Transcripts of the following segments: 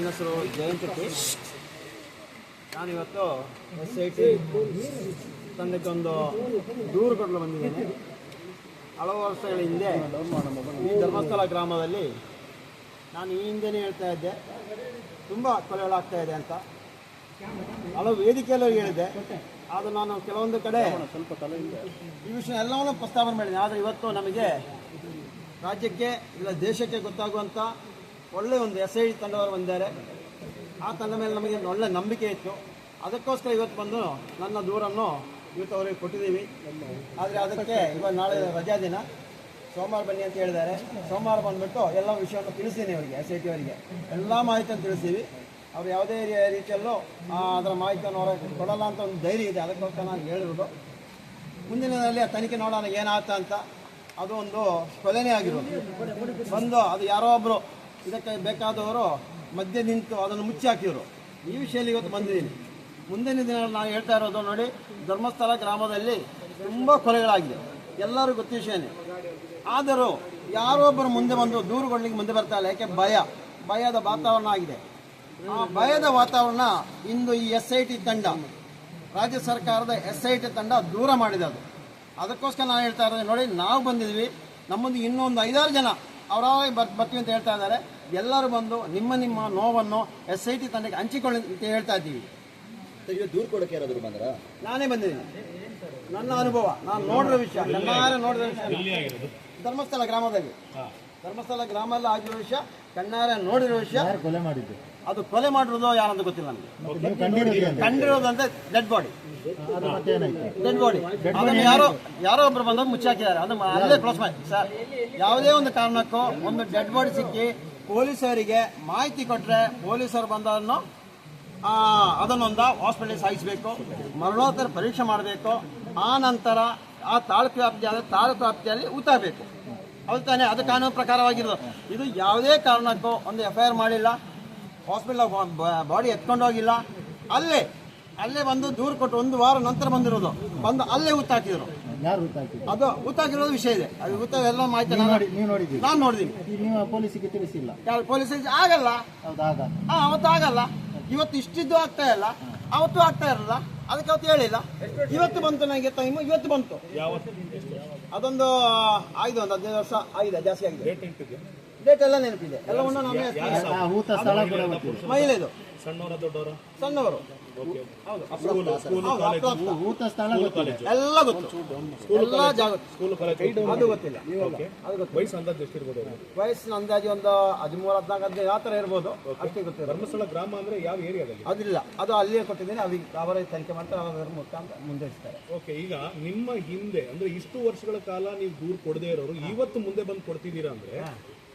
ನನ್ನ ಹೆಸರು ಜಯಂತ್ ನಾನಿವತ್ತು ಎಸ್ ಐ ಟಿ ತಂದಕ್ಕೊಂದು ದೂರು ಕೊಡಲು ಬಂದಿದ್ದೇನೆ. ಹಲವು ವರ್ಷಗಳ ಹಿಂದೆ ಈ ಧರ್ಮಸ್ಥಳ ಗ್ರಾಮದಲ್ಲಿ ನಾನು ಈ ಹಿಂದೆನೇ ಹೇಳ್ತಾ ಇದ್ದೆ. ತುಂಬ ಕೊಲೆಗಳಾಗ್ತಾ ಇದೆ ಅಂತ. ಹಲವು ವೇದಿಕೆಯಲ್ಲೂ ಹೇಳಿದೆ ಆದರೆ ನಾನು ಕೆಲವೊಂದು ಕಡೆ ಸ್ವಲ್ಪ ತಲೆ ಈ ವಿಷಯ ಎಲ್ಲವನ್ನೂ ಪ್ರಸ್ತಾವನೆ ಮಾಡಿದೆ ಆದರೆ ಇವತ್ತು ನಮಗೆ ರಾಜ್ಯಕ್ಕೆ ಇಲ್ಲ ದೇಶಕ್ಕೆ ಗೊತ್ತಾಗುವಂಥ ಒಳ್ಳೆಯ ಒಂದು ಎಸ್ ಐ ತಂಡವರು ಬಂದಿದ್ದಾರೆ. ಆ ತಂಡ ಮೇಲೆ ನಮಗೆ ಒಳ್ಳೆ ನಂಬಿಕೆ ಇತ್ತು. ಅದಕ್ಕೋಸ್ಕರ ಇವತ್ತು ಬಂದು ನನ್ನ ದೂರನ್ನು ಇವತ್ತು ಅವರಿಗೆ ಕೊಟ್ಟಿದ್ದೀವಿ. ಆದರೆ ಅದಕ್ಕೆ ಇವಾಗ ನಾಳೆ ರಜಾ ದಿನ. ಸೋಮವಾರ ಬನ್ನಿ ಅಂತ ಹೇಳಿದ್ದಾರೆ. ಸೋಮವಾರ ಬಂದುಬಿಟ್ಟು ಎಲ್ಲ ವಿಷಯವನ್ನು ತಿಳಿಸ್ತೀನಿ ಅವರಿಗೆ ಎಸ್ ಐ ಟಿ ಅವರಿಗೆ. ಎಲ್ಲ ಮಾಹಿತಿಯನ್ನು ತಿಳಿಸ್ತೀವಿ. ಅವ್ರು ಯಾವುದೇ ರೀತಿಯಲ್ಲೂ ಅದರ ಮಾಹಿತಿಯನ್ನು ಹೊರಗೆ ಕೊಡಲ್ಲ ಅಂತ ಒಂದು ಧೈರ್ಯ ಇದೆ. ಅದಕ್ಕೋಸ್ಕರ ನಾನು ಹೇಳಿರೋದು. ಮುಂದಿನದಲ್ಲಿ ಆ ತನಿಖೆ ನೋಡೋಣ ಏನಾಗ್ತಾ ಅಂತ. ಅದು ಒಂದು ಕೊಲೆನೇ ಆಗಿರೋದು. ಬಂದು ಅದು ಯಾರೋ ಒಬ್ಬರು ಇದಕ್ಕೆ ಬೇಕಾದವರು ಮಧ್ಯೆ ನಿಂತು ಅದನ್ನು ಮುಚ್ಚಿ ಹಾಕಿದರು. ಈ ವಿಷಯದಲ್ಲಿ ಇವತ್ತು ಬಂದಿದ್ದೀನಿ. ಮುಂದಿನ ದಿನಗಳಲ್ಲಿ ನಾನು ಹೇಳ್ತಾ ಇರೋದು ನೋಡಿ, ಧರ್ಮಸ್ಥಳ ಗ್ರಾಮದಲ್ಲಿ ತುಂಬ ಕೊಲೆಗಳಾಗಿದೆ. ಎಲ್ಲರೂ ಗೊತ್ತ ವಿಷಯನೇ. ಆದರೂ ಯಾರೋ ಒಬ್ಬರು ಮುಂದೆ ಬಂದು ದೂರು ಕೊಡ್ಲಿಕ್ಕೆ ಮುಂದೆ ಬರ್ತಾ ಇಲ್ಲ. ಯಾಕೆ? ಭಯ. ಭಯದ ವಾತಾವರಣ ಆಗಿದೆ. ಆ ಭಯದ ವಾತಾವರಣ ಇಂದು ಈ ಎಸ್ ಐ ಟಿ ತಂಡ, ರಾಜ್ಯ ಸರ್ಕಾರದ ಎಸ್ ಐ ಟಿ ತಂಡ ದೂರ ಮಾಡಿದೆ ಅದು. ಅದಕ್ಕೋಸ್ಕರ ನಾನು ಹೇಳ್ತಾ ಇರೋದು ನೋಡಿ, ನಾವು ಬಂದಿದ್ವಿ. ನಮ್ಮೊಂದು ಇನ್ನೊಂದು ಐದಾರು ಜನ ಅವರಾಗಿ ಬರ್ ಬರ್ತೀವಿ ಅಂತ ಹೇಳ್ತಾ ಇದ್ದಾರೆ. ಎಲ್ಲರೂ ಬಂದು ನಿಮ್ಮ ನಿಮ್ಮ ನೋವನ್ನು ಎಸ್ ಐ ಟಿ ತಂಡಕ್ಕೆ ಹಂಚಿಕೊಳ್ಳಿ ಅಂತ ಹೇಳ್ತಾ ಇದ್ದೀವಿ. ದೂರು ದೂರ ಕೊಡಕ್ಕೆ ಯಾರಾದರೂ ಬಂದ್ರ? ನಾನೇ ಬಂದಿದ್ದೀನಿ. ನನ್ನ ಅನುಭವ. ನಾನು ನೋಡಿರೋ ವಿಷಯ. ನೋಡಿದ ನೋಡಿರೋ ವಿಷಯ. ಧರ್ಮಸ್ಥಳ ಗ್ರಾಮದಲ್ಲಿ. ಧರ್ಮಸ್ಥಳ ಗ್ರಾಮದಲ್ಲಿ ಆಗಿರೋ ವಿಷಯ ಕಣ್ಣಾರೆ ನೋಡಿರೋ ವಿಷಯ. ಕೊಲೆ ಮಾಡಿದ್ದು? ಅದು ಕೊಲೆ ಮಾಡಿರೋದು ಯಾರಂತ ಗೊತ್ತಿಲ್ಲ ನನಗೆ ಕಂಡಿರೋದಂದ್ರೆ ಡೆಡ್ ಬಾಡಿ ಡೆಡ್ ಬಾಡಿ ಅದನ್ನು ಯಾರೋ ಯಾರೋ ಒಬ್ರು ಬಂದ ಮುಚ್ಚಾಕಿದ್ದಾರೆ. ಅದು ಅಲ್ಲೇ ಕ್ಲೋಸ್ ಮಾಡಿ. ಸರ್ ಯಾವುದೇ ಒಂದು ಕಾರಣಕ್ಕೂ ಒಂದು ಡೆಡ್ ಬಾಡಿ ಸಿಕ್ಕಿ ಪೊಲೀಸರಿಗೆ ಮಾಹಿತಿ ಕೊಟ್ಟರೆ ಪೊಲೀಸರು ಬಂದನ್ನು ಅದನ್ನೊಂದ ಹಾಸ್ಪಿಟಲ್ ಸಾಗಿಸಬೇಕು ಮರಣೋತ್ತರ ಪರೀಕ್ಷೆ ಮಾಡಬೇಕು. ಆ ನಂತರ ಆ ತಾಲೂಕು ವ್ಯಾಪ್ತಿ ಆದರೆ ತಾಲೂಕು ವ್ಯಾಪ್ತಿಯಲ್ಲಿ ಊತಬೇಕು ಹೌದು ತಾನೇ ಅದು ಕಾನೂನು ಪ್ರಕಾರವಾಗಿರೋದು. ಇದು ಯಾವುದೇ ಕಾರಣಕ್ಕೂ ಒಂದು ಎಫ್ ಐ ಆರ್ ಮಾಡಿಲ್ಲ ಹಾಸ್ಪಿಟಲ್ ಬಾಡಿ ಎತ್ಕೊಂಡು ಹೋಗಿಲ್ಲ. ಅಲ್ಲೇ ಅಲ್ಲೇ ಬಂದು ದೂರು ಕೊಟ್ಟು ಒಂದು ವಾರ ನಂತರ ಬಂದಿರೋದು. ಬಂದು ಅಲ್ಲೇ ಗೊತ್ತಾಗ್ತಿದ್ದು ಅದು ಹುತ್ತಾಕಿರೋದು ವಿಷಯ ಇದೆ. ಅದು ಹುತ್ತ ಎಲ್ಲ ಮಾಹಿತಿ ನಾನು ನೋಡಿ ನೀವು ನೋಡಿದ್ದೀರಿ. ನಾನು ನೋಡಿದ್ದೀನಿ. ಪೊಲೀಸಿಗೆ ತಿಳಿಸಿಲ್ಲ. ಯಾರು ಪೊಲೀಸ್ ಆಗಲ್ಲ. ಹೌದಾ ಅವತ್ತಾಗಲ್ಲ ಇವತ್ತು ಇಷ್ಟಿದ್ದು ಆಗ್ತಾ ಇಲ್ಲ. ಅವತ್ತು ಆಗ್ತಾ ಇರಲ್ಲ ಅದಕ್ಕೆ ಅವತ್ತು ಹೇಳಿಲ್ಲ. ಇವತ್ತು ಬಂತು ನನಗೆ ಟೈಮ್ ಇವತ್ತು ಬಂತು. ಅದೊಂದು ಆಗಿದೆ ಒಂದು ಹದಿನೈದು ವರ್ಷ ಆಗಿದೆ ಜಾಸ್ತಿ ಆಗಿದೆ. ಡೇಟ್ ಎಲ್ಲ ನೆನಪಿದೆ. ಎಲ್ಲವನ್ನು ನಾನೇ ಆ ಊತ ಸ್ಥಳ ಕೂಡ ಗೊತ್ತಿಲ್ಲ ಮಹಿಳೆದು. ಸಣ್ಣವರ ದೊಡ್ಡವರ? ಸಣ್ಣವರು. ಎಲ್ಲ ಗೊತ್ತು. ಎಲ್ಲ ಜಾಗ ಅದು ಗೊತ್ತಿಲ್ಲ. ವಯಸ್ಸು ಅಂದಾಜು ಎಷ್ಟಿರ್ಬೋದು ಅವ್ರಿಗೆ? ವಯಸ್ಸಿನ ಅಂದಾಜು ಒಂದು ಹದಿಮೂರು ಹದಿನಾಲ್ಕು ಹದಿನೈದು ಯಾವ ಥರ ಇರ್ಬೋದು ಅಷ್ಟೇ ಗೊತ್ತಿಲ್ಲ. ಧರ್ಮಸ್ಥಳ ಗ್ರಾಮ ಅಂದ್ರೆ ಯಾವ ಏರಿಯಾದಲ್ಲಿ? ಅದಿಲ್ಲ. ಅದು ಅಲ್ಲಿಯೇ ಕೊಟ್ಟಿದ್ದೀನಿ. ಅವ್ರಿಗೆ ಅವರೇ ತನಿಖೆ ಮಾಡ್ತಾರೆ ಅವರ ಮುಖಾಂತರ ಮುಂದುವರಿಸ್ತಾರೆ. ಓಕೆ ಈಗ ನಿಮ್ಮ ಹಿಂದೆ ಅಂದ್ರೆ ಇಷ್ಟು ವರ್ಷಗಳ ಕಾಲ ನೀವು ದೂರು ಕೊಡದೇ ಇರೋರು ಇವತ್ತು ಮುಂದೆ ಬಂದು ಕೊಡ್ತಿದ್ದೀರಾ ಅಂದ್ರೆ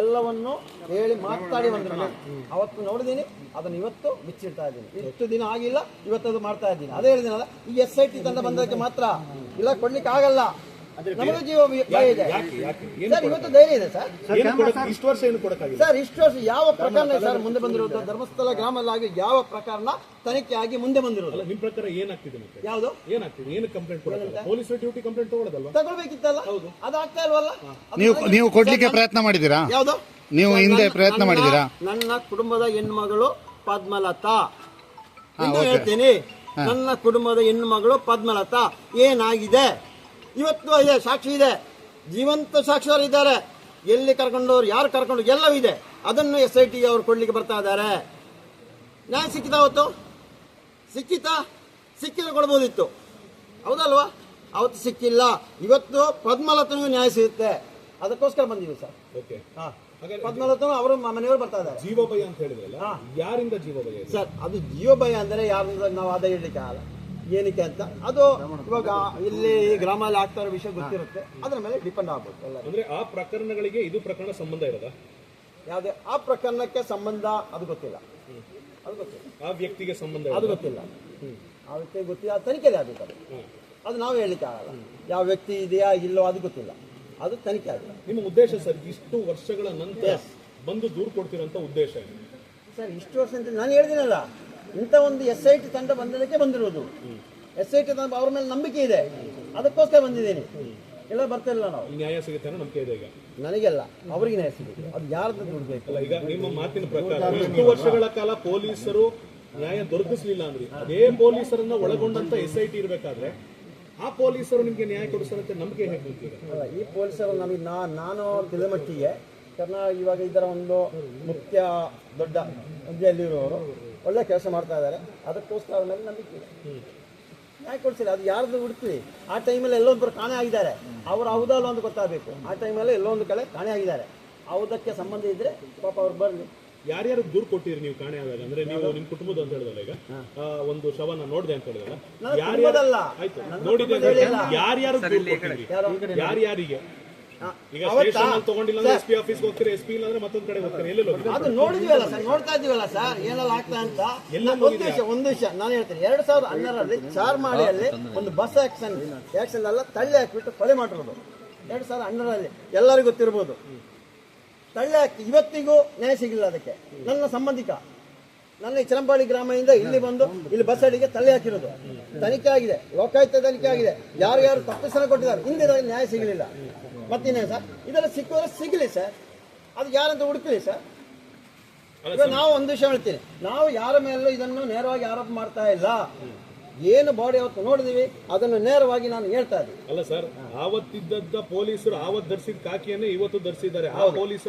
ಎಲ್ಲವನ್ನು ಹೇಳಿ ಮಾತಾಡಿ ಬಂದ್ರು ಅವತ್ತು ನೋಡಿದ್ದೀನಿ ಅದನ್ನು ಇವತ್ತು ಬಿಚ್ಚಿಡ್ತಾ ಇದ್ದೀನಿ. ಇಷ್ಟು ದಿನ ಆಗಿಲ್ಲ ಇವತ್ತು ಅದು ಮಾಡ್ತಾ ಇದ್ದೀನಿ. ಅದೇ ಹೇಳಿದಿನಲ್ಲ, ಈ ಎಸ್ ಐ ಟಿ ತಂಡ ಬಂದಕ್ಕೆ ಮಾತ್ರ ಇಲ್ಲ ಕೊಡ್ಲಿಕ್ಕೆ ಆಗಲ್ಲ ನಮಗೂ ಜೀವ ಭಯ ಇದೆ. ಸರ್ ಇವತ್ತು ಧೈರ್ಯ ಇದೆ ಸರ್. ಏನು ಕೊಡಕ್ ಇಷ್ಟು ವರ್ಷ ಏನು ಕೊಡಕ್ಕಾಗಿಲ್ಲ? ಸರ್ ಇಷ್ಟು ವರ್ಷ ಯಾವ ಪ್ರಕರಣ ಸರ್ ಮುಂದೆ ಬಂದಿರೋದು? ಧರ್ಮಸ್ಥಳ ಗ್ರಾಮದಲ್ಲಿ ಯಾವ ಪ್ರಕರಣ ತನಿಖೆ ಆಗಿ ಮುಂದೆ ಬಂದಿರೋದು? ಅಲ್ಲ ನಿಮ್ ಪ್ರಕಾರ ಏನಾಗ್ತಿದೆ ಮತ್ತೆ? ಯಾವುದು? ಏನಾಗ್ತಿದೆ? ಏನು ಕಂಪ್ಲೇಂಟ್ ಕೊಡಲ್ಲ ಪೊಲೀಸ್ ಡ್ಯೂಟಿ ಕಂಪ್ಲೇಂಟ್ ತಗೊಳ್ಳೋದಲ್ವಾ ತಗೊಳ್ಬೇಕಿತ್ತಲ್ಲ? ಹೌದು. ಅದಾಗ್ತಾ ಇಲ್ವಲ್ಲ? ನೀವು ನೀವು ಕೊಡ್ಲಿಕ್ಕೆ ಪ್ರಯತ್ನ ಮಾಡಿದ್ದೀರಾ? ಯಾವುದು? ನೀವು ಹಿಂದೆ ಪ್ರಯತ್ನ ಮಾಡಿದೀರಾ ಮಾಡಿದ್ದೀರಾ? ನನ್ನ ಕುಟುಂಬದ ಹೆಣ್ಮಗಳು ಪದ್ಮಲತಾ. ಹೇಳ್ತೇನೆ. ಹೇಳ್ತೀನಿ ನನ್ನ ಕುಟುಂಬದ ಹೆಣ್ಮಗಳು ಪದ್ಮಲತಾ. ಏನಾಗಿದೆ? ಇವತ್ತು ಇದೆ ಸಾಕ್ಷಿ ಇದೆ. ಜೀವಂತ ಸಾಕ್ಷಿಯವರು ಇದ್ದಾರೆ. ಎಲ್ಲಿ ಕರ್ಕೊಂಡವ್ರು ಯಾರು ಕರ್ಕೊಂಡು ಎಲ್ಲವೂ ಇದೆ. ಅದನ್ನು ಎಸ್ ಐ ಟಿ ಅವರು ಕೊಡ್ಲಿಕ್ಕೆ ಬರ್ತಾ ಇದ್ದಾರೆ. ನ್ಯಾಯ ಸಿಕ್ಕಿದ ಅವತ್ತು? ಸಿಕ್ಕಿತಾ? ಸಿಕ್ಕಿದ್ರೆ ಕೊಡ್ಬೋದಿತ್ತು. ಹೌದಲ್ವಾ? ಅವತ್ತು ಸಿಕ್ಕಿಲ್ಲ. ಇವತ್ತು ಪದ್ಮಲತನಿಗೂ ನ್ಯಾಯ ಸಿಗುತ್ತೆ. ಅದಕ್ಕೋಸ್ಕರ ಬಂದಿವಿ ಸರ್. ಓಕೆ. ಹಾಂ. ಪದ್ಮಲತನು ಅವರು ಮನೆಯವರು ಬರ್ತಾ ಇದ್ದಾರೆ. ಜೀವ ಭಯ ಅಂತ ಹೇಳಿದ್ರಲ್ಲ ಯಾರಿಂದ ಜೀವ ಭಯ ಸರ್ ಅದು ಜೀವ ಭಯ ಅಂದರೆ ಯಾರಿಂದ ನಾವು ಅದ ಹೇಳಲಿಕ್ಕೆ ಆಗಲ್ಲ. ಏನಕ್ಕೆ ಅಂತ? ಅದು ಇವಾಗ ಇಲ್ಲಿ ಗ್ರಾಮದಲ್ಲಿ ಆಗ್ತಾ ಇರೋ ವಿಷಯ ಗೊತ್ತಿರುತ್ತೆ. ಅದ್ರ ಮೇಲೆ ಡಿಪೆಂಡ್ ಆಗ್ಬೋದು ಎಲ್ಲ ಅಂದ್ರೆ ಆ ಪ್ರಕರಣಗಳಿಗೆ ಇದು ಪ್ರಕರಣ ಸಂಬಂಧ ಇರೋದ? ಯಾವುದೇ ಆ ಪ್ರಕರಣಕ್ಕೆ ಸಂಬಂಧ ಅದು ಗೊತ್ತಿಲ್ಲ. ಅದು ಗೊತ್ತಿಲ್ಲ. ಆ ವ್ಯಕ್ತಿಗೆ ಸಂಬಂಧ ಅದು ಗೊತ್ತಿಲ್ಲ. ಆ ವ್ಯಕ್ತಿಗೆ ಗೊತ್ತಿಲ್ಲ ಆ ತನಿಖೆಗೆ ಆಗಬೇಕು ಅದು ಅದು ನಾವು ಹೇಳಲಿಕ್ಕೆ ಆಗಲ್ಲ. ಯಾವ ವ್ಯಕ್ತಿ ಇದೆಯಾ ಇಲ್ಲೋ ಅದು ಗೊತ್ತಿಲ್ಲ. ಅದು ತನಿಖೆ ಆಗಲ್ಲ ನಿಮ್ಮ ಉದ್ದೇಶ ಸರ್ ಇಷ್ಟು ವರ್ಷಗಳ ನಂತರ ಬಂದು ದೂರು ಕೊಡ್ತಿರೋ ಉದ್ದೇಶ? ಸರ್ ಇಷ್ಟು ವರ್ಷ ಅಂತ ನಾನು ಹೇಳಿದಿನಲ್ಲ. ಇಂಥ ಒಂದು ಎಸ್ ಐ ಟಿ ತಂಡ ಬಂದಿದ್ದಕ್ಕೆ ಬಂದಿರೋದು. ಎಸ್ ಐ ಟಿ ತಂಡ ಅವ್ರ ಮೇಲೆ ನಂಬಿಕೆ ಇದೆ. ಅದಕ್ಕೋಸ್ಕರ ಬಂದಿದ್ದೀನಿ. ಇಲ್ಲ ನಾವು. ನ್ಯಾಯ ಸಿಗುತ್ತೆ ನಂಬಿಕೆ ಇದೆ ಈಗ. ನನಗೆಲ್ಲ ಅವರಿಗೆ ನ್ಯಾಯ ಸಿಗುತ್ತೆ. ಅದು ಯಾರ್ದು ದುಡ್ಬೇಕು ಈಗ ನಿಮ್ಮ ಮಾತಿನ ಪ್ರಕಾರ ಇಷ್ಟು ವರ್ಷಗಳ ಕಾಲ ಪೊಲೀಸರು ನ್ಯಾಯ ದೊರಕಿಸಲಿಲ್ಲ ಅಂದ್ರೆ ಅದೇ ಪೊಲೀಸರನ್ನ ಒಳಗೊಂಡಂತ ಎಸ್ ಐ ಟಿ ಇರಬೇಕಾದ್ರೆ ಆ ಪೊಲೀಸರು ನಿಮಗೆ ನ್ಯಾಯ ಕೊಡಿಸಲಂತೆ ನಂಬಿಕೆ ಹೇಗೆ ಅಲ್ಲ ಈ ಪೊಲೀಸರು ನಮಗೆ ನಾ ನಾನು ತಿಳಿದ ಕರ್ನಾಟಕ ಇವಾಗ ಇದರ ಒಂದು ಮುಖ್ಯ ದೊಡ್ಡ ಹುದ್ದೆಯಲ್ಲಿರುವವರು ಒಳ್ಳೆ ಕೆಲಸ ಮಾಡ್ತಾ ಇದ್ದಾರೆ. ಅದಕ್ಕೋಸ್ಕರ ಅವ್ರ ಮೇಲೆ ನಂಬಿಕೆ ಇದೆ. ಯಾಕೆ ಕೊಡ್ಸಿಲ್ಲ. ಅದು ಯಾರ್ದು ಹುಡುಕ್ಲಿ? ಆ ಟೈಮಲ್ಲಿ ಎಲ್ಲೋ ಒಬ್ಬರು ಕಾಣೆ ಆಗಿದ್ದಾರೆ. ಅವ್ರು ಹೌದಲ್ಲ ಅಂತ ಗೊತ್ತಾಗಬೇಕು. ಆ ಟೈಮಲ್ಲಿ ಎಲ್ಲೊಂದು ಒಂದು ಕಡೆ ಕಾಣೆ ಆಗಿದ್ದಾರೆ. ಹೌದಕ್ಕೆ ಸಂಬಂಧ ಇದ್ರೆ ಪಾಪ ಅವ್ರು ಬರಲಿ. ಯಾರ್ಯಾರು ದೂರು ಕೊಟ್ಟಿರಿ ನೀವು ಕಾಣೆ ಆದಾಗ? ಅಂದ್ರೆ ನೀವು ನಿಮ್ ಕುಟುಂಬದ ಅಂತ ಹೇಳಿದಲ್ಲ ಈಗ? ಆ, ಒಂದು ಶವನ ನೋಡಿದೆ ಅಂತ ಹೇಳಿದಲ್ಲ ಯಾರ್ಯಾರು. ಆಯ್ತು. ನೋಡಿದೆ. ಯಾರ್ಯಾರು ದೂರು ಕೊಟ್ಟಿರಿ ಯಾರು ಯಾರ್ಯಾರಿಗೆ? ಈಗ ಅಲ್ಲಿ ತಗೊಂಡಿಲ್ಲ ಅಂದ್ರೆ ಎಸ್ ಪಿ ಆಫೀಸ್ಗೆ ಎಸ್ಪಿ ಎಸ್ ಪಿ ಇಲ್ಲ ಅಂದ್ರೆ ಮತ್ತೊಂದ್ ಕಡೆ ಹೋಗ್ತಾರೆ? ಎಲ್ಲೆಲ್ಲ ಹೋಗ್ತೀರಿ? ಅದು ನೋಡಿದ್ವಲ್ಲ ಸರ್ ನೋಡ್ತಾ ಇದೀವಲ್ಲ ಸರ್ ಏನೆಲ್ಲ ಆಗ್ತಾ ಅಂತ? ಎಲ್ಲ ಒಂದು ವಿಷಯ ಒಂದು ವಿಷಯ ನಾನು ಹೇಳ್ತೀನಿ. ಎರಡ್ ಸಾವಿರದ ಹನ್ನೆರಡರಲ್ಲಿ ಚಾರ್ಮಾಡಿಯಲ್ಲಿ ಒಂದು ಬಸ್ ಆಕ್ಷನ್ ಆಕ್ಷನ್ ಎಲ್ಲ ತಳ್ಳಿ ಹಾಕಿಬಿಟ್ಟು ಕೊಲೆ ಮಾಡಿರೋದು. ಎರಡ್ ಸಾವಿರದ ಹನ್ನೆರಡರಲ್ಲಿ ಎಲ್ಲರಿಗೂ ಗೊತ್ತಿರ್ಬೋದು. ತಳ್ಳಿ ಹಾಕಿ ಇವತ್ತಿಗೂ ನ್ಯಾಯ ಸಿಗಲಿಲ್ಲ ಅದಕ್ಕೆ. ನನ್ನ ಸಂಬಂಧಿಕ ನನ್ನ ಈ ಚರಂಪಾಳಿ ಗ್ರಾಮದಿಂದ ಇಲ್ಲಿ ಬಂದು ಇಲ್ಲಿ ಬಸ್ ಅಡಿಗೆ ತಳ್ಳಿ ಹಾಕಿರೋದು. ತನಿಖೆ ಆಗಿದೆ ಲೋಕಾಯುಕ್ತ ತನಿಖೆ ಆಗಿದೆ. ಯಾರು ಯಾರು ತಪ್ಪಿಸಲು ಕೊಟ್ಟಿದ್ದಾರೆ ಹಿಂದೆ ನ್ಯಾಯ ಸಿಗಲಿಲ್ಲ. ಮತ್ತಿನ್ನೇನು ಸರ್? ಇದೆಲ್ಲ ಸಿಕ್ಕಿದ್ರೆ ಸಿಗಲಿ ಸರ್. ಅದು ಯಾರಂತ ಹುಡುಕಲಿ ಸರ್. ಇವಾಗ ನಾವು ಒಂದು ವಿಷಯ ಹೇಳ್ತೀನಿ. ನಾವು ಯಾರ ಮೇಲೂ ಇದನ್ನು ನೇರವಾಗಿ ಆರೋಪ ಮಾಡ್ತಾ ಇಲ್ಲ. ಏನು ಬಾಡಿ ಅವತ್ತು ನೋಡಿದೀವಿ ಅದನ್ನು ನೇರವಾಗಿ ನಾನು ಹೇಳ್ತಾ ಇದ್ದೀನಿ. ಅಲ್ಲ ಸರ್ ಆವತ್ತಿದ್ದ ಪೊಲೀಸರು ಆವತ್ತು ಧರಿಸಿದ ಕಾಕಿಯನ್ನೇ ಇವತ್ತು ಧರಿಸಿದ್ದಾರೆ. ಆ ಪೊಲೀಸರು